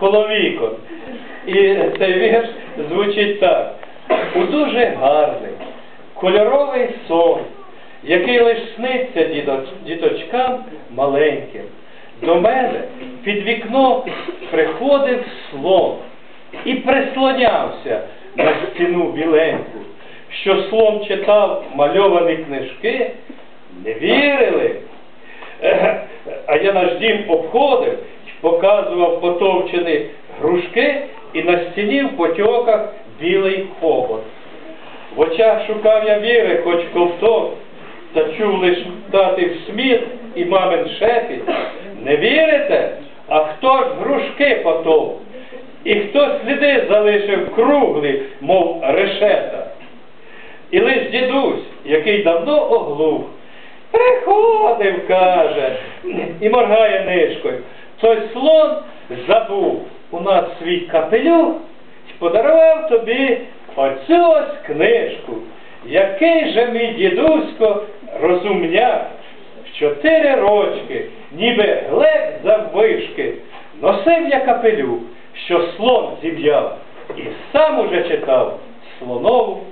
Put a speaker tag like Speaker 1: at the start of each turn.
Speaker 1: коловіком. І цей вірш звучить так. У дуже гарний, кольоровий сон, який лиш сниться діточкам маленьким. До мене під вікно приходив слон і прислонявся на стіну біленьку, що слон читав мальовані книжки, не вірили. А я наш дім обходив, показував потовчені грушки і на стіні в потьоках білий хобот. В очах шукав я віри, хоч ковток, та чув лиш татів сміх і мамин шепіт. Не вірите? А хто ж грушки потов? І хто сліди залишив круглі, мов решета? І лиш дідусь, який давно оглух, приходив, каже, і моргає нишкою. Той слон забув у нас свій капелюх і подарував тобі оцю ось книжку. Який же мій дідусько розумняк, в чотири рочки, ніби глек заввишки, носив я капелюх, що слон зім'яв, і сам уже читав слонову.